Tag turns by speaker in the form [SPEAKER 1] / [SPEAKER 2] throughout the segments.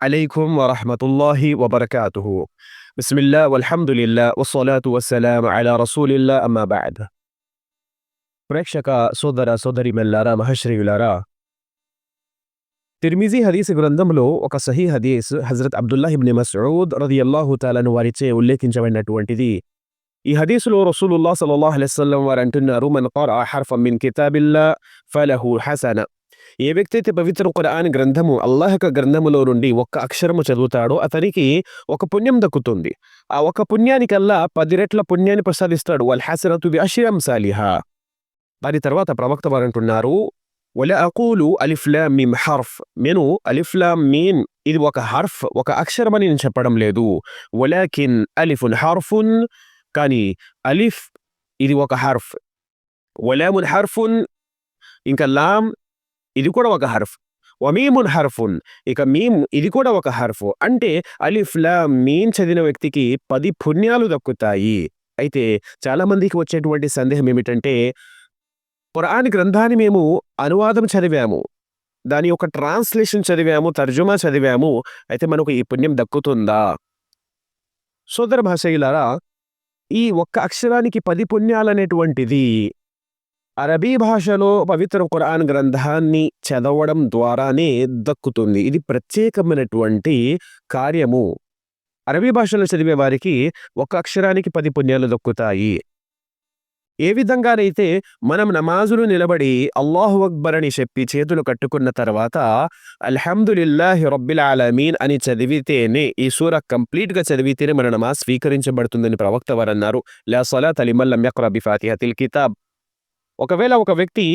[SPEAKER 1] عليكم ورحمة الله وبركاته بسم الله والحمد لله والصلاة والسلام على رسول الله أما بعد ప్రేక్షక సోదర సోదరిమెల్లారా మహశ్రీయులారా తిర్మిజీ హదీస్ గ్రంథంలో ఒక సహీ హదీస్ హజరత్ అబ్దుల్లాహ్ ఇబ్ని మస్ఊద్ రదియల్లాహు తాలను వారిచే ఉల్లేఖించబడినటువంటిది ఈ హదీసులో రసూలుల్లాహ్ సల్లల్లాహు అలైహి వసల్లం వారు అంటున్నారు మన ఖరా హర్ఫం మిన్ కితాబిల్లా ఫలహు హసన ఏ వ్యక్తి అయితే పవిత్ర ఖురాన్ గ్రంథము అల్లాహ్ యొక్క గ్రంథములో నుండి ఒక్క అక్షరము చదువుతాడో అతనికి ఒక పుణ్యం దక్కుతుంది. ఆ ఒక పుణ్యానికల్లా పది రెట్ల పుణ్యాన్ని ప్రసాదిస్తాడు. వల్ హసనతు అషిరం అష్రం సాలిహా. దాని తర్వాత ప్రవక్త వారు అంటున్నారు ఒల అకూలు అలిఫ్లామ్ మీమ్ హర్ఫ్. నేను అలిఫ్లామ్ మీన్ ఇది ఒక హర్ఫ్ ఒక అక్షరం అని నేను చెప్పడం లేదు. ఒలాకిన్ అలిఫున్ హర్ఫున్ కానీ అలిఫ్ ఇది ఒక హర్ఫ్. వలామున్ హర్ఫున్ ఇంకా లామ్ ఇది కూడా ఒక హర్ఫ్. వమీమున్ హర్ఫున్. ఇక మీమ్ ఇది కూడా ఒక హర్ఫ్. అంటే అలిఫ్ లామ్ మీన్ చదివిన వ్యక్తికి పది పుణ్యాలు దక్కుతాయి. అయితే చాలామందికి వచ్చేటువంటి సందేహం ఏమిటంటే పురాణ గ్రంథాన్ని మేము అనువాదం చదివాము. దాని యొక్క ట్రాన్స్లేషన్ చదివాము తర్జుమా చదివాము. అయితే మనకు ఈ పుణ్యం దక్కుతుందా? సోదర భాషయులారా ఈ ఒక్క అక్షరానికి పది పుణ్యాలనేటువంటిది అరబీ భాషలో పవిత్ర ఖురాన్ గ్రంథాన్ని చదవడం ద్వారానే దక్కుతుంది. ఇది ప్రత్యేకమైనటువంటి కార్యము. అరబీ భాషలో చదివే వారికి ఒక అక్షరానికి పది పుణ్యాలు దక్కుతాయి. ఏ విధంగానైతే మనం నమాజులు నిలబడి అల్లాహు అక్బర్ అని చెప్పి చేతులు కట్టుకున్న తర్వాత అల్హమ్దుల్లాహి రబ్బిల్ ఆలమీన్ అని చదివితేనే ఈ సూర కంప్లీట్గా చదివితేనే మన నమాజ్ స్వీకరించబడుతుందని ప్రవక్త వారన్నారు లా సలా తలిమల్లం యక్ర బిఫాతిహతిల్ కితాబ్. ఒకవేళ ఒక వ్యక్తి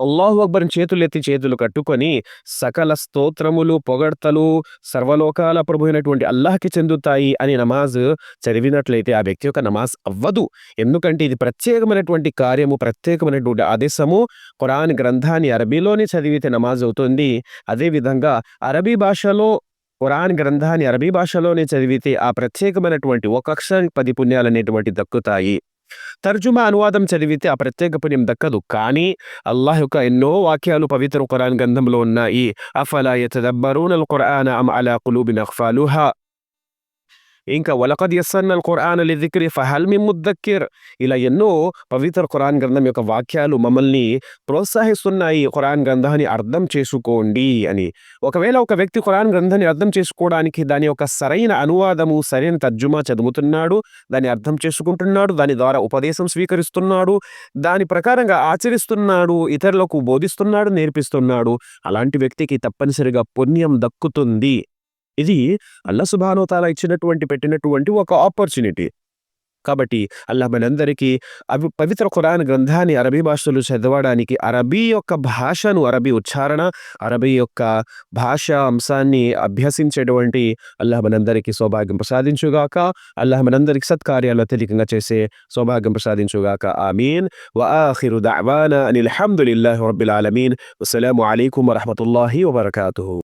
[SPEAKER 1] అల్లాహు అక్బర్ని చేతులెత్తి చేతులు కట్టుకొని సకల స్తోత్రములు పొగడ్తలు సర్వలోకాల ప్రభు అయినటువంటి అల్లాహ్కి చెందుతాయి అని నమాజ్ చదివినట్లయితే ఆ వ్యక్తి యొక్క నమాజ్ అవ్వదు. ఎందుకంటే ఇది ప్రత్యేకమైనటువంటి కార్యము ప్రత్యేకమైనటువంటి ఆదేశము. ఖురాన్ గ్రంథాన్ని అరబీలోనే చదివితే నమాజ్ అవుతుంది. అదేవిధంగా అరబీ భాషలో ఖురాన్ గ్రంథాన్ని అరబీ భాషలోనే చదివితే ఆ ప్రత్యేకమైనటువంటి ఒక అక్షరానికి పది పుణ్యాలు అనేటువంటి దక్కుతాయి. తర్జుమా అనువాదం చదివితే ఆ ప్రత్యేక పుణ్యం దక్కదు. కానీ అల్లాహ్ యొక్క ఎన్నో వాక్యాలు పవిత్ర ఖురాన్ గ్రంథంలో ఉన్నాయి అఫలా యతదబ్బరూన అల్ ఖురాన అమ్ అలా కులూబిన్ అఖ్ఫాలుహా ఇంకా వలకద్ యస్సన్న ఖురాన్ లిదిక్రి ఫహల్ మీ ముద్దక్కిర్ ఇలా ఎన్నో పవిత్ర ఖురాన్ గ్రంథం యొక్క వాక్యాలు మమ్మల్ని ప్రోత్సహిస్తున్నాయి ఖురాన్ గ్రంథాన్ని అర్థం చేసుకోండి అని ఒకవేళ ఒక వ్యక్తి ఖురాన్ గ్రంథాన్ని అర్థం చేసుకోవడానికి దాని యొక్క సరైన అనువాదము సరైన తర్జుమా చదువుతున్నాడు దాన్ని అర్థం చేసుకుంటున్నాడు దాని ద్వారా ఉపదేశం స్వీకరిస్తున్నాడు దాని ప్రకారంగా ఆచరిస్తున్నాడు ఇతరులకు బోధిస్తున్నాడు నేర్పిస్తున్నాడు అలాంటి వ్యక్తికి తప్పనిసరిగా పుణ్యం దక్కుతుంది ఇది అల్లా సుభానోతాల ఇచ్చినటువంటి పెట్టినటువంటి ఒక ఆపర్చునిటీ కాబట్టి అల్లా మనందరికీ అవి పవిత్ర ఖురాన్ గ్రంథాన్ని అరబీ భాషలో చదవడానికి అరబీ యొక్క భాషను అరబీ ఉచ్చారణ అరబీ యొక్క భాష అంశాన్ని అభ్యసించేటువంటి అల్లాహ్ మనందరికీ సౌభాగ్యం ప్రసాదించుగాక అల్లాహ్ మనందరికీ సత్కార్యాలు అత్యధికంగా చేసే సౌభాగ్యం ప్రసాదించుగాక. ఆమీన్. వఆఖిరు దఅవానా అనిల్ హమ్దులిల్లాహి రబ్బిల్ ఆలమీన్. వస్సలాము అలైకుం వరహమతుల్లాహి వబర్కాతుహు.